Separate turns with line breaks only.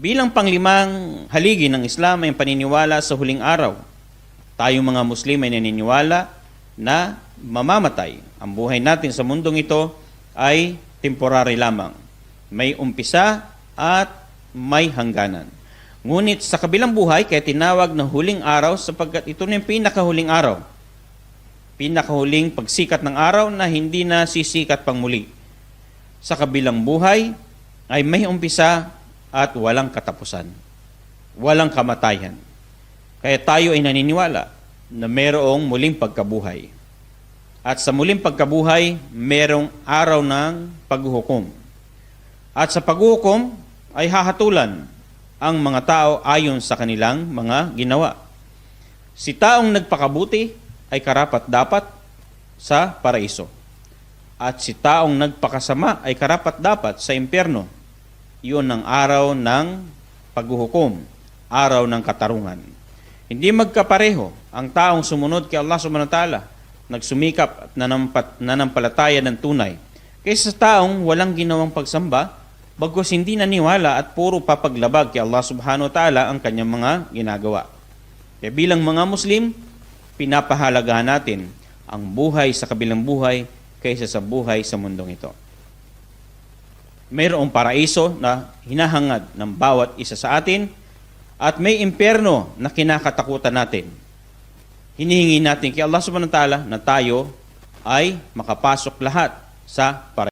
Bilang panglimang haligi ng Islam ay ang paniniwala sa huling araw. Tayong mga Muslim ay naniniwala na mamamatay. Ang buhay natin sa mundong ito ay temporary lamang. May umpisa at may hangganan. Ngunit sa kabilang buhay, kaya tinawag na huling araw sapagkat ito na yung pinakahuling araw. Pinakahuling pagsikat ng araw na hindi na sisikat pang muli. Sa kabilang buhay ay may umpisa at walang katapusan. Walang kamatayan. Kaya tayo ay naniniwala na mayroong muling pagkabuhay. At sa muling pagkabuhay, mayroong araw ng paghuhukom. At sa paghuhukom ay hahatulan ang mga tao ayon sa kanilang mga ginawa. Si taong nagpakabuti ay karapat dapat sa paraiso. At si taong nagpakasama ay karapat dapat sa impyerno. Iyon ang araw ng paghuhukom, araw ng katarungan. Hindi magkapareho ang taong sumunod kay Allah subhanahu wa ta'ala, nagsumikap at nanampat, nanampalataya ng tunay, kaysa sa taong walang ginawang pagsamba, bagkus hindi naniwala at puro papaglabag kay Allah subhanahu wa ta'ala ang kanyang mga ginagawa. Kaya bilang mga Muslim, pinapahalagahan natin ang buhay sa kabilang buhay kaysa sa buhay sa mundong ito. Mayroong paraiso na hinahangad ng bawat isa sa atin at may impyerno na kinakatakutan natin. Hinihingi natin kay Allah subhanahu wa ta'ala na tayo ay makapasok lahat sa paraiso.